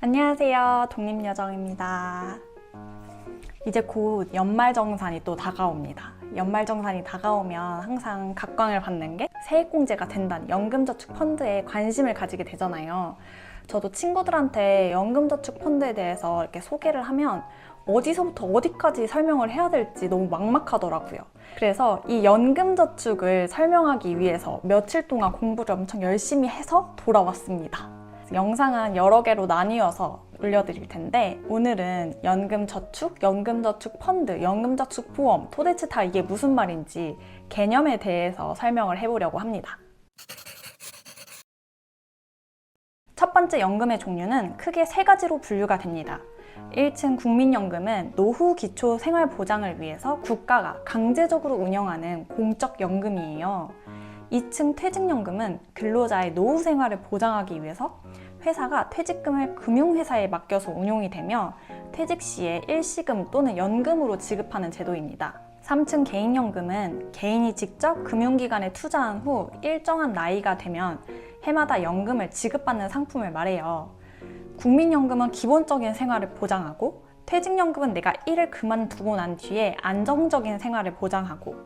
안녕하세요. 독립여정입니다. 이제 곧 연말정산이 또 다가옵니다. 연말정산이 다가오면 항상 각광을 받는 게 세액공제가 된다는 연금저축펀드에 관심을 가지게 되잖아요. 저도 친구들한테 연금저축펀드에 대해서 이렇게 소개를 하면 어디서부터 어디까지 설명을 해야 될지 너무 막막하더라고요. 그래서 이 연금저축을 설명하기 위해서 며칠 동안 공부를 엄청 열심히 해서 돌아왔습니다. 영상은 여러 개로 나뉘어서 올려드릴 텐데 오늘은 연금저축, 연금저축펀드, 연금저축보험 도대체 다 이게 무슨 말인지 개념에 대해서 설명을 해보려고 합니다. 첫 번째 연금의 종류는 크게 세 가지로 분류가 됩니다. 1층 국민연금은 노후 기초 생활 보장을 위해서 국가가 강제적으로 운영하는 공적 연금이에요. 2층 퇴직연금은 근로자의 노후 생활을 보장하기 위해서 회사가 퇴직금을 금융회사에 맡겨서 운용이 되며 퇴직 시에 일시금 또는 연금으로 지급하는 제도입니다. 3층 개인연금은 개인이 직접 금융기관에 투자한 후 일정한 나이가 되면 해마다 연금을 지급받는 상품을 말해요. 국민연금은 기본적인 생활을 보장하고 퇴직연금은 내가 일을 그만두고 난 뒤에 안정적인 생활을 보장하고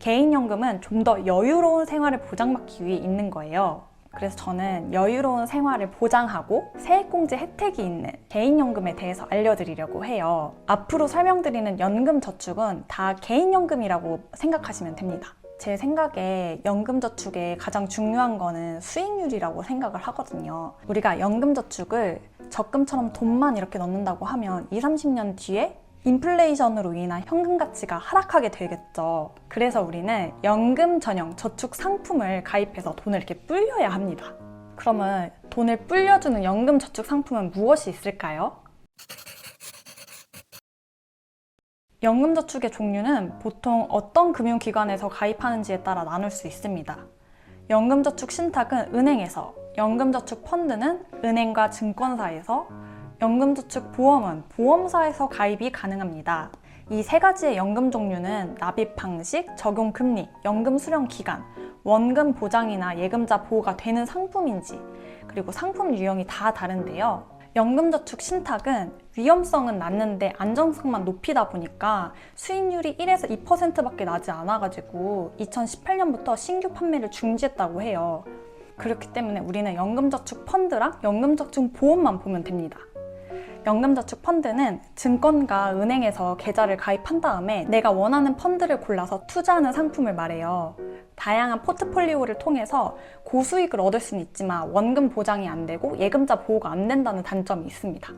개인연금은 좀 더 여유로운 생활을 보장받기 위해 있는 거예요. 그래서 저는 여유로운 생활을 보장하고 세액공제 혜택이 있는 개인연금에 대해서 알려드리려고 해요. 앞으로 설명드리는 연금저축은 다 개인연금이라고 생각하시면 됩니다. 제 생각에 연금저축의 가장 중요한 거는 수익률이라고 생각을 하거든요. 우리가 연금저축을 적금처럼 돈만 이렇게 넣는다고 하면 2, 30년 뒤에 인플레이션으로 인한 현금 가치가 하락하게 되겠죠. 그래서 우리는 연금 전용 저축 상품을 가입해서 돈을 이렇게 불려야 합니다. 그러면 돈을 불려주는 연금 저축 상품은 무엇이 있을까요? 연금 저축의 종류는 보통 어떤 금융기관에서 가입하는지에 따라 나눌 수 있습니다. 연금 저축 신탁은 은행에서, 연금 저축 펀드는 은행과 증권사에서, 연금저축 보험은 보험사에서 가입이 가능합니다. 이 세 가지의 연금 종류는 납입 방식, 적용 금리, 연금 수령 기간, 원금 보장이나 예금자 보호가 되는 상품인지, 그리고 상품 유형이 다 다른데요. 연금저축 신탁은 위험성은 낮는데 안정성만 높이다 보니까 수익률이 1에서 2%밖에 나지 않아가지고 2018년부터 신규 판매를 중지했다고 해요. 그렇기 때문에 우리는 연금저축 펀드랑 연금저축 보험만 보면 됩니다. 연금저축 펀드는 증권과 은행에서 계좌를 가입한 다음에 내가 원하는 펀드를 골라서 투자하는 상품을 말해요. 다양한 포트폴리오를 통해서 고수익을 얻을 수는 있지만 원금 보장이 안 되고 예금자 보호가 안 된다는 단점이 있습니다.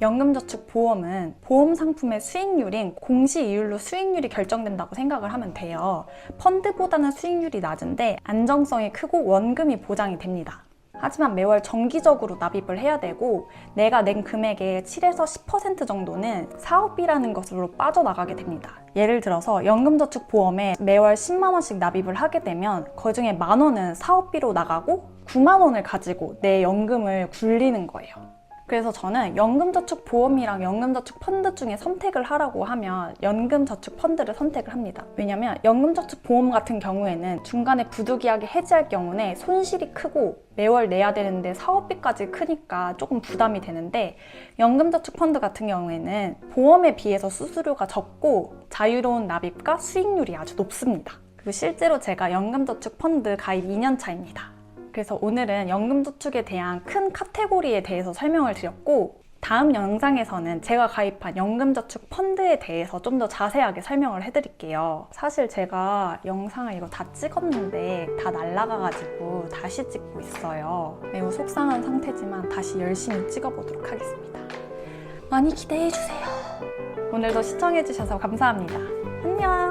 연금저축 보험은 보험 상품의 수익률인 공시이율로 수익률이 결정된다고 생각을 하면 돼요. 펀드보다는 수익률이 낮은데 안정성이 크고 원금이 보장이 됩니다. 하지만 매월 정기적으로 납입을 해야 되고 내가 낸 금액의 7에서 10% 정도는 사업비라는 것으로 빠져나가게 됩니다. 예를 들어서 연금저축 보험에 매월 10만 원씩 납입을 하게 되면 그 중에 만 원은 사업비로 나가고 9만 원을 가지고 내 연금을 굴리는 거예요. 그래서 저는 연금저축 보험이랑 연금저축 펀드 중에 선택을 하라고 하면 연금저축 펀드를 선택을 합니다. 왜냐면 연금저축 보험 같은 경우에는 중간에 부득이하게 해지할 경우에 손실이 크고 매월 내야 되는데 사업비까지 크니까 조금 부담이 되는데 연금저축 펀드 같은 경우에는 보험에 비해서 수수료가 적고 자유로운 납입과 수익률이 아주 높습니다. 그리고 실제로 제가 연금저축 펀드 가입 2년 차입니다. 그래서 오늘은 연금저축에 대한 큰 카테고리에 대해서 설명을 드렸고 다음 영상에서는 제가 가입한 연금저축 펀드에 대해서 좀 더 자세하게 설명을 해드릴게요. 사실 제가 영상을 이거 다 찍었는데 다 날라가가지고 다시 찍고 있어요. 매우 속상한 상태지만 다시 열심히 찍어보도록 하겠습니다. 많이 기대해주세요. 오늘도 시청해주셔서 감사합니다. 안녕!